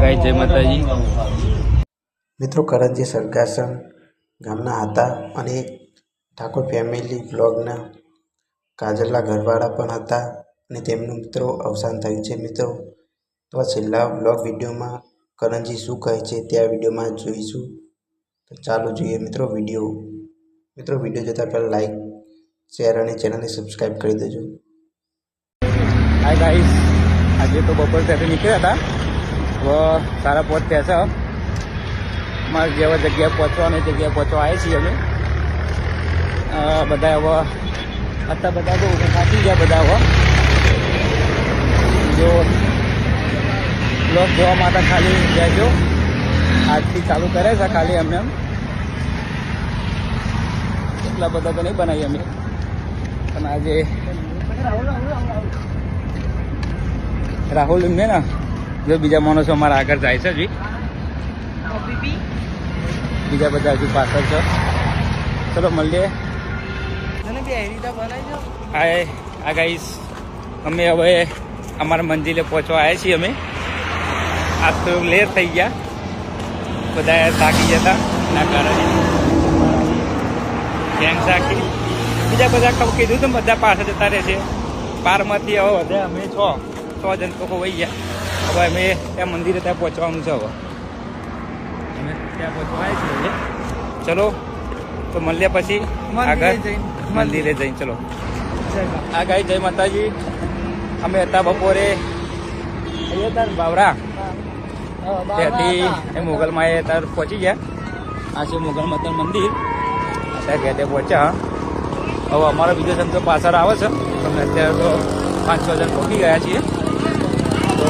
ગાય. જય માતાજી. મિત્રો કરણજી સરગાસન ગામના હતા અને ઠાકોર ફેમિલી બ્લોગના કાજલના ઘરવાળા પણ હતા અને તેમનું મિત્રો અવસાન થયું છે મિત્રો. તો આ છેલ્લા બ્લોગ વિડીયોમાં કરણજી શું કહે છે તે આ વિડીયોમાં જોઈશું. તો ચાલો જોઈએ મિત્રો વીડિયો. મિત્રો વીડિયો જોતા પહેલાં લાઈક શેર અને ચેનલને સબસ્ક્રાઈબ કરી દેજો. હાય ગાઈસ આજે તો બપોર સાથે નીકળ્યા હતા. સારા પોત થયા છે મારે જેવા જગ્યાએ પહોંચવાની જગ્યાએ પહોંચવા આવ્યા છીએ અમે. બધા હવે હતા બધા તો થાકી ગયા બધા હવે જો બ્લોગ જોવા માટે ખાલી જજો આજથી ચાલુ કરે છે ખાલી અમે એમ. એટલા બધા તો નહીં બનાવીએ અમે. પણ આજે રાહુલ એમને ને જો બીજા માણસો અમારા આગળ જાય છે હજી બીજા બધા હજુ પાછળ છે. ચલો મળીએ. હાય આ ગાઈસ અમે હવે અમારા મંદિરે પહોંચવા આવ્યા છીએ અમે. આજ તો લેર થઈ ગયા. બધા થાકી જતા એના કારણે. ગેંગ સાખી. બીજા બધા કીધું તો બધા પાછળ જતા રહે છે. બારમાંથી હવે વધે અમે છ. છ જણ તો વહી ગયા. હવે અમે ત્યાં મંદિરે ત્યાં પહોંચવાનું છે હવે. અમે ત્યાં પહોંચવા છીએ ચલો તો મળ્યા પછી આગળ મંદિરે. જઈને ચલો. આ ગાઈ જય માતાજી. અમે હતા બપોરે બાવરા. ત્યાંથી એ મુગલમાં એ તાર પહોંચી ગયા. આ છે મુગલ માતા મંદિર. અત્યારે ઘેટે પહોંચ્યા હવે અમારો બીજો સંતો પાછળ આવે છે. તમે અત્યારે તો પાંચ છ જણ પહોંચી ગયા છીએ તો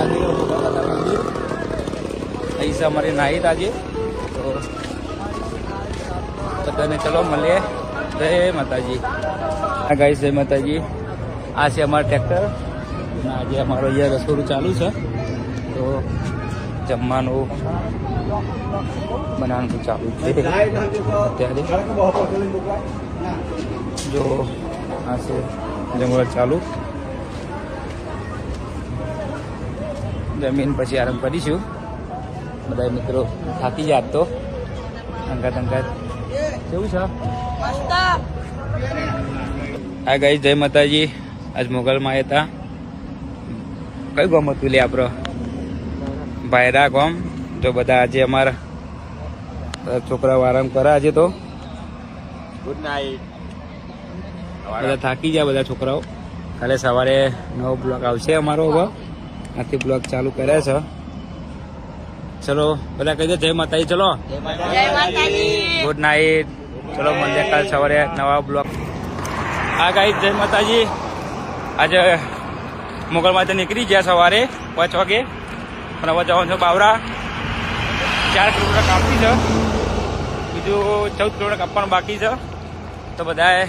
આજે મુગલ માતા મંદિર અહીં અમારે નાહી રાજે તો બધાને ચલો મળીએ. જય માતાજી. આ ગાઈસ, જય માતાજી. આ છે અમારા ટ્રેક્ટર. આજે અમારો અહીંયા રસોડું ચાલુ છે. તો જમવાનું બનાવવાનું ચાલુ છે. અત્યારે. જો આ છે જમવાનું ચાલુ. જમીન પછી આરામ કરીશું. બધા મિત્રો થાકી જાત તો. અંગાત અંગાત. કેવું છે? આ ગઈ જય માતાજી. આજ મોગલમાં હતા કયું ગામ હતું લે આપણો? ભાયરા ગામ. તો બધા આજે અમારા છોકરાઓ આરામ કરે આજે તો. ગુડ નાઇટ બધા થાકી જાય બધા છોકરાઓ. કાલે સવારે નવો બ્લોક આવશે અમારો હવે. આથી બ્લોક ચાલુ કરે છે. ચલો બધા કહી દો જય માતાજી ચલો. ગુડ નાઇટ ચલો મળીએ કાલ સવારે નવા બ્લોક આ ગાઈ જય માતાજી. આજે મોગલમાંથી નીકળી ગયા સવારે પાંચ વાગે. અને હવે જવાનું છે બાવરા. ચાર કિલોમીટર કાપી છે. બીજું ચૌદ કિલોમીટર કાપવાનું બાકી છે. તો બધાએ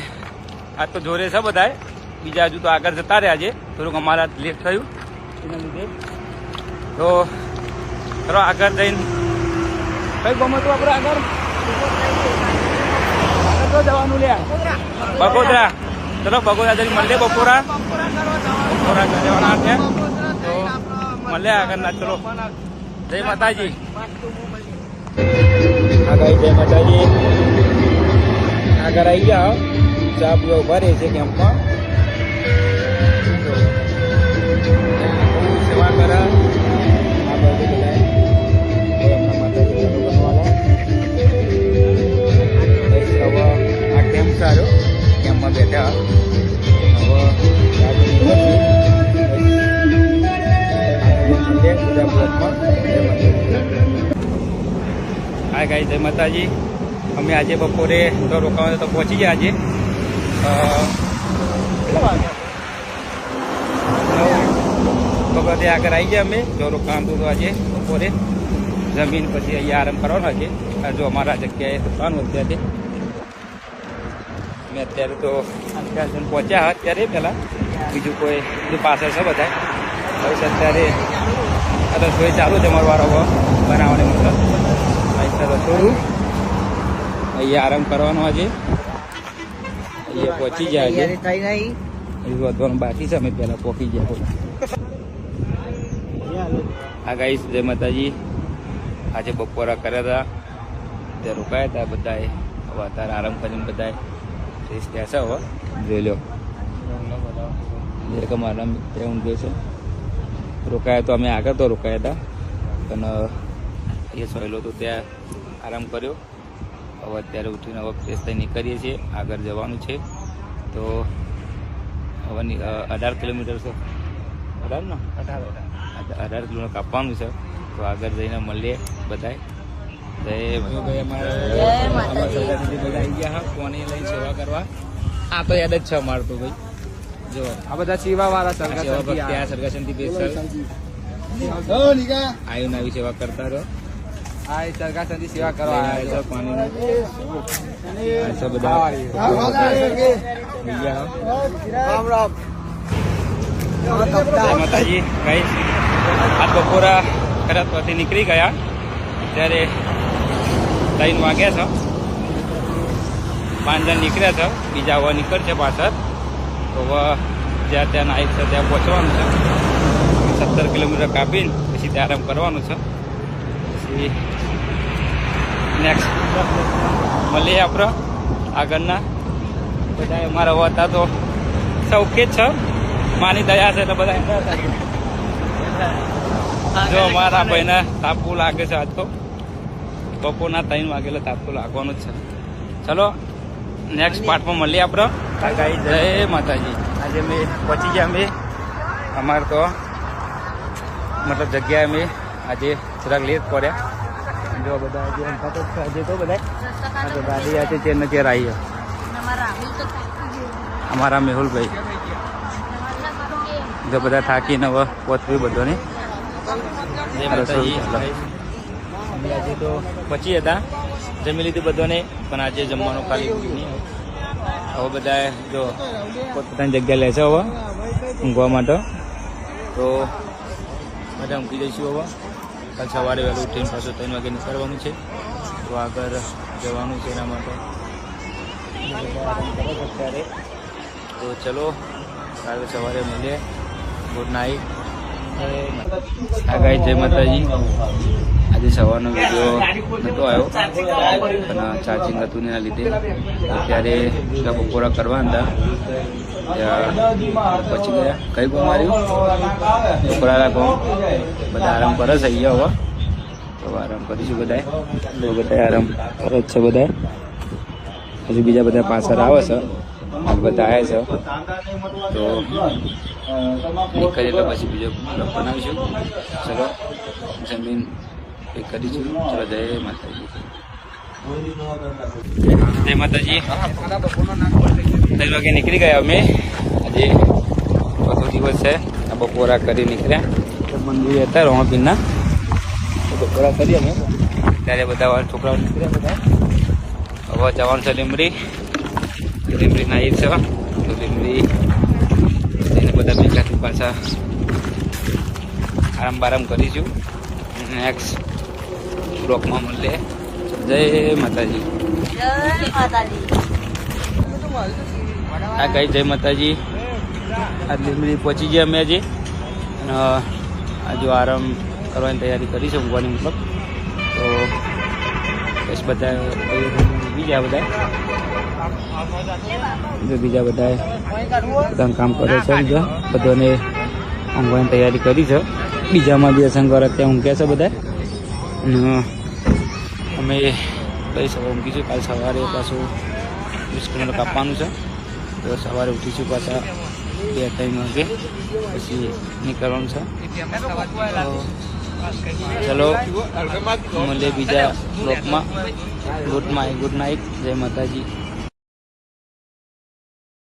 આજ તો જોરે છે બધાએ. બીજા હજુ તો આગળ જતા રહ્યા છે. થોડુંક અમારા લેટ થયું. એના લીધે. તો ચલો આગળ જઈને કઈ ગમે તું આપણે આગળ આગળ જવાનું લે બગોદરા ચલો બગોદરા જઈને મળીએ બપોરા બપોરા જવાના છે તો મળીએ આગળના ચલો જય માતાજી આગળ જય માતાજી આગળ આવી ગયા ચા પીવા ઊભા રહે છે કેમ્પમાં સેવા કરે હાય ગાઈ જય માતાજી. અમે આજે બપોરે તો રોકાવાનું તો પહોંચી ગયા આજે. નવ. વખતે આગળ આવી ગયા અમે, જો રોકાવાનું તો આજે બપોરે. જમીન પછી અહીંયા આરામ કરવાનો છે જો અમારા જગ્યાએ રોકાવાનું અત્યારે અમે અત્યારે તો અત્યારે જઈને પહોંચ્યા અત્યારે પહેલાં. બીજું કોઈ બીજું પાછળ છે બધા. હવે અત્યારે જોઈ ચાલુ છે અમારો વારો બનાવવાની મતલબ. રસોડું અહીંયા આરામ કરવાનો આજે. અહીંયા પહોંચી ગયા છે. હજુ વધવાનું બાકી છે અમે પહેલાં પહોંચી ગયા હા આ ગાઈસ જય માતાજી. આજે બપોરા કર્યા હતા. ત્યાં રોકાયા હતા બધાએ. હવે અત્યારે આરામ કરીને બધાએ ફ્રેશ થયા છે હવે જોઈ લો. જે આરામ ત્યાં ઊંઘ્યો છે. રોકાયા તો અમે આગળ તો રોકાયા હતા. પણ એ સહેલો તો ત્યાં આરામ કર્યો. હવે અત્યારે ઉઠીને હવે ફ્રેશ થઈ નીકળીએ છીએ. આગળ જવાનું છે. તો હવે અઢાર કિલોમીટર છે. અઢાર ને? અઢાર અઢાર. કિલોમીટર કાપવાનું છે. તો આગળ જઈને મળીએ બધાય. જય ભાઈ અમારા બધા આવી ગયા હા કોની લઈને સેવા કરવા. આ તો યાદ જ છે અમારું તો ભાઈ. જો આ બધા સેવા વાળા આ સેવા ભક્તિ આ સરગાસનથી બેસર આયુ આવી સેવા કરતા રહો. આ સરકાર સંધી સેવા કરવા આવે છે આવ્યા પાણીનું. આ બધા રામ રામ. માતાજી ગાઈસ આ બપોરા ખરા પરથી નીકળી ગયા. ત્યારે ત્રણ વાગ્યા છે. પાંચ જણ નીકળ્યા છે. બીજા હવે નીકળશે પાછળ. તો હવે જ્યાં ત્યાં નાઈક છે ત્યાં પહોંચવાનું છે. સત્તર કિલોમીટર કાપીને પછી ત્યાં આરામ કરવાનું છે. પછી નેક્સ્ટ મળીએ આપણે આગળના. બધા અમારા હતા તો સૌ જ છે. માની દયા છે એટલે બધા જો અમારા ભાઈને તાપુ લાગે છે આજ તો. બપોરના ત્રણ વાગેલા તાપુ લાગવાનું જ છે. ચલો નેક્સ્ટ પાર્ટમાં મળીએ આપણે. જય માતાજી. આજે અમે પહોંચી ગયા અમે. અમારે તો મતલબ જગ્યાએ અમે આજે જરાક લેટ પડ્યા. જો બધા જ આજે તો બધા ગાડી આજે તે ચેર આવી અમારા મેહુલભાઈ. જો બધા થાકીને હવે પહોંચવી બધાને. આજે તો પછી હતા. જમી લીધું બધાને પણ આજે જમવાનું ખાલી નહીં. હવે બધા જો પોતપોતાની જગ્યા લે છે હવે ઊંઘવા માટે. તો બધા ઊંઘી જઈશું હવે. કાલ સવારે વહેલું ઉઠીને પાછું ત્રણ વાગે નીકળવાનું છે. તો આગળ જવાનું છે એના માટે. અત્યારે તો ચલો, કાલે સવારે મળીએ. ગુડ નાઇટ આગાહી ગાય જય માતાજી. આજે સવારનો વીડિયો નહોતો આવ્યો. પણ ચાર્જિંગ હતું એના લીધે. ત્યારે બધા બપોરા કરવા હતા ત્યાં પછી ગયા કઈ ગો માર્યું? બપોરા ગો બધા આરામ કરે છે અહીંયા હવે. તો આરામ કરીશું બધાએ. બધા આરામ કરે જ છે બધા હજુ બીજા બધા પાછળ આવે છે. બધા આવ્યા છે. તો કરી એટલે પછી બીજો બનાવીશું. ચલો જમીન એ માતાજી. જય માતાજી. ત્રણ નીકળી ગયા અમે. આજે ચોથો દિવસ છે. બપોરા કરી નીકળ્યા. મંદિર હતા, રોમાપીરના. તો બપોરા કરી અમે ત્યારે બધા છોકરાઓ નીકળ્યા બધા. હવે જવાનું છે લીમડી લીમડી ના છે તો લીમડી એને બધા ભેગાથી પાછા આરામ બારામ કરીશું. નેક્સ્ટ બ્લોકમાં મળે જય માતાજી. આ કઈ જય માતાજી. આ લીમડી પહોંચી ગયા અમે આજે અને આજુ આરામ કરવાની તૈયારી કરીશું ઊંઘવાની મતલબ. તો બસ બધા બીજા બધા જો બીજા બધા બધા કામ કરે છે બધાને ઊંઘવાની તૈયારી કરી છે. બીજામાં બી અસંગર અત્યારે ઊંઘ્યા છે બધા અમે લઈ સવારે મૂકીશું કાલ સવારે પાછું વીસ કિલોમીટર કાપવાનું છે. તો સવારે ઉઠીશું પાછા બે ત્રણ વાગે. પછી નીકળવાનું છે. ચલો, મળીએ બીજા બ્લોકમાં ગુડ માય ગુડ નાઇટ જય માતાજી.